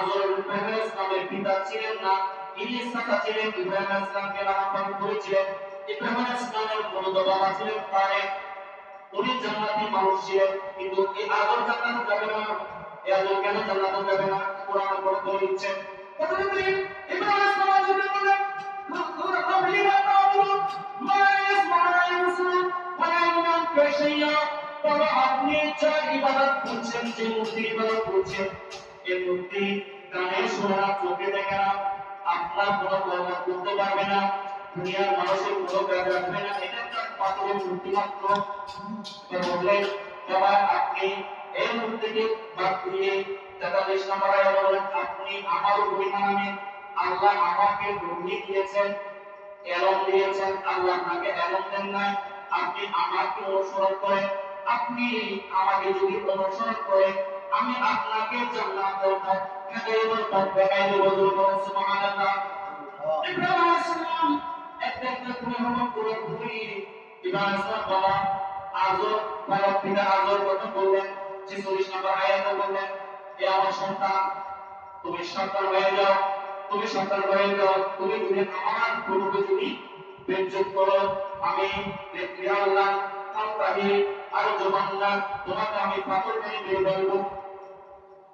হযরত ইব্রাহিম ইসলামের পিতা ছিলেন না, তিনি চাচা ছিলেন, ইব্রাহিম ইসলামকে লালন করেছিলেন। ইব্রাহিম ইসলামের মূলত বাবা ছিলেন তারেক উনি জান্নাতি মানুষ ছিলেন, কিন্তু এই আগর জান্নাত যাবে না। এই আগর কেন জান্নাত যাবে না? কোরআন বড় করে দিচ্ছে প্রথমে ইব্রাহিম ইসলামের জন্য বলেন তবে আপনি যা ইবাদত করছেন, যে মূর্তি ইবাদত করছেন এই মূর্তি কানে শোনে চোখে আপনার কোনো কর্ম করতে পারবে না, দুনিয়ার মানুষের কোনো কাজ রাখবে না। এটা একটা পাথরের মূর্তি মাত্র। বললেন বাবা, আপনি এই মূর্তিকে বাদ দিয়ে আয়াত বলেন, আপনি আমার আল্লাহ আমাকে দিয়েছেন এলম দিয়েছেন, আল্লাহ আপনাকে এলম দেন আপনি আমাকে অনুসরণ করেন। আপনি আমাকে যদি অনুসরণ করেন আমি আপনাকে জান্নাত দেব হেদায়েত দেব দেখাই দেব বলুন সুবহানাল্লাহ। ইব্রাহিম আলাইহিস সালাম একটা একটা করে হরম করে ঘুরি ইব্রাহিম সালাম বাবা আজর বাবা পিতা আজর কথা বললেন যে 40 নম্বর আয়াতে বললেন এ আমার সন্তান তুমি সন্তান হয়ে যাও তুমি সন্তান হয়ে যাও তুমি যদি আমার প্রভুকে যদি বেজ্জত করো আমি আল্লাহ তাহলে আরও জবান্না তোমাকে আমি পাথর দিয়ে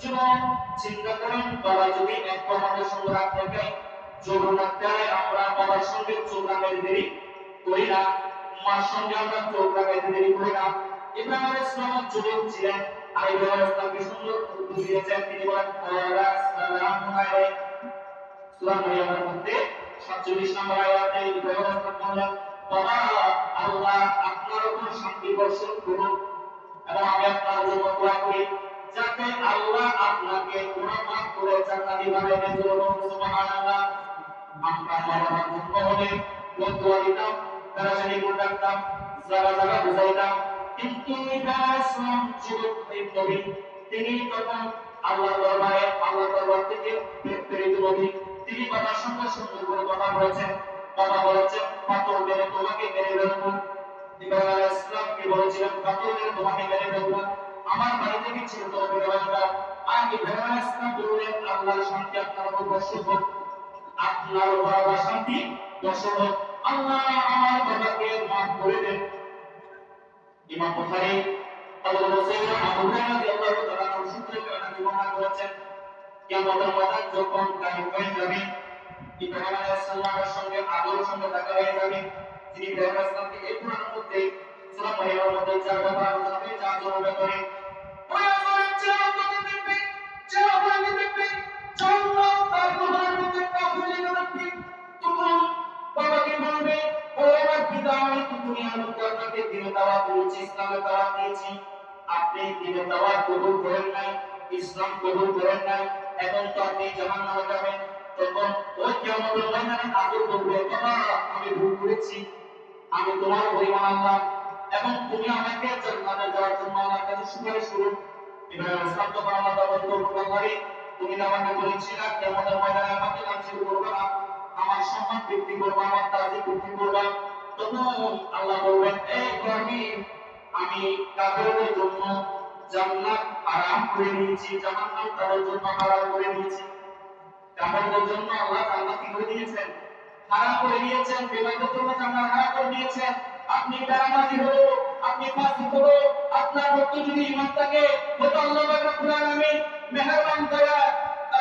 জীবন চিন্তা করেন বাবা যদি এক আমাদের সঙ্গে রাত থাকে যৌবনার দেয় আমরা বাবার সঙ্গে লাগাইতে দেরি করি না। মার সঙ্গে আমরা লাগাইতে দেরি করি না। যুবক ছিলেন আলাইহিস সুন্দর? দিয়েছেন তিনি বলেন সূরা মধ্যে 47 নম্বর আয়াতে বাবা, আল্লাহ আপনার উপর শান্তি বর্ষণ করুন এবং আমি আপনার জন্য দোয়া করি। যাতে আল্লাহ আপনাকে গুনাহ মাফ করে জান্নাতি বানায় দেন। বলুন সুবহানাল্লাহ। আমরা বাবা দুঃখ হলে দোয়া দিতাম তারা জানি গুণ জায়গা জায়গা বুঝাইতাম, কিন্তু ইব্রাহিম যুবক নবী। তিনি তখন আল্লাহ দরবারে আল্লাহ দরবার থেকে প্রেরিত নবী, তিনি বাবার সঙ্গে সুন্দর করে কথা বলেছেন? কথা বলেছেন, পাথর মেরে তোমাকে মেরে ফেলব। ইব্রাহিম কি বলেছিলেন? পাথর মেরে তোমাকে মেরে ফেলব। আমার বাড়ি থেকে ছিল তো ইব্রাহিম আলাইহিস সালাম বললেন আল্লাহর শান্তি, আপনার উপর বর্ষণ হোক। আপনার উপর আল্লাহর শান্তি বর্ষণ হোক। আল্লাহ আমার বাবাকে মাফ করে দেন। ইমাম বুখারী আবু মুসাইব আবু হুরায়রা রাদিয়াল্লাহু তাআলা আনহু সূত্রে কারণে বর্ণনা করেছেন, কিয়ামতের ময়দান যখন কায়েম হয়ে যাবে ইব্রাহিম আলাইহিস সালামের সঙ্গে আদরের সঙ্গে দেখা হয়ে যাবে। তিনি ইব্রাহিম আলাইহিস এই পুরাণের মধ্যে আপনি দিনে কবুল করেন নাই ইসলাম কবুল করেন নাই এখন তো আপনি তখন ওই কিয়ামতের ময়দানে আদর করবে আমি ভুল আমি তোমার পরিমাণ আল্লাহ এবং তুমি আমাকে জান্নাতে যাওয়ার জন্য আমার কাছে সুপারিশ করুন ইব্রাহিম ইসলাম তখন আল্লাহ তাআলা বলতে পারে। তুমি আমাকে বলেছিলে কিয়ামতের ময়দানে আমাকে লাঞ্ছিত করবে না। আমার সম্মান বৃদ্ধি করবে, আমার তাজি বৃদ্ধি করবে। তখন আল্লাহ বলবেন এই ইব্রাহিম, আমি কাফেরদের জন্য জান্নাত হারাম করে দিয়েছি, জাহান্নাম তাদের জন্য হারাম করে দিয়েছি। কাফেরদের জন্য আল্লাহ জান্নাত কি করে দিয়েছেন? হারাম করে দিয়েছেন বেমানদের জন্য জান্নাত হারাম করে দিয়েছেন। আপনি বেরামাজি হলো, আপনি ফাসিক হলো, আপনার মধ্যে যদি ঈমান থাকে হয়তো আল্লাহ রব্বুল আলামিন মেহেরবান দয়া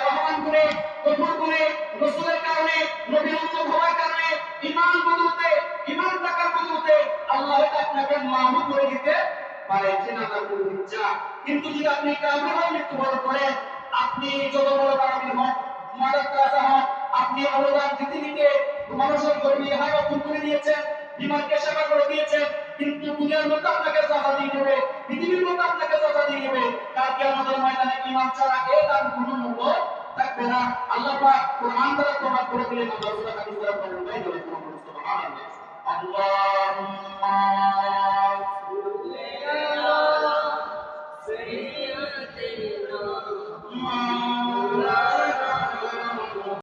রহমান করে, কবুল করে, রাসূলের কারণে, নবীর উম্মত হওয়ার কারণে ঈমান বদলতে ঈমান থাকার বদলতে আল্লাহ আপনাকে মাহফুজ করে দিতে পারে জিনাদা করে দিচ্ছা কিন্তু যদি আপনি কাফির হয়ে মৃত্যুবরণ করেন, আপনি যত বড় কাফির হন হন, আপনি অনুদান দিতে দিতে মানুষের গরিবী হার করে দিয়েছেন বিমানকে সেবা করে দিয়েছেন কিন্তু দুনিয়ার মধ্যে আপনাকে সাজা দিয়ে দেবে পৃথিবীর মধ্যে আপনাকে সাজা দিয়ে দেবে তার কি আমাদের ময়দানে ইমান ছাড়া এ তার কোনো মূল্য থাকবে না। আল্লাহ পাক কোরআন দ্বারা প্রমাণ করে দিলেন, আল্লাহ সুবহানাহু ওয়া তাআলা হাদিস দ্বারা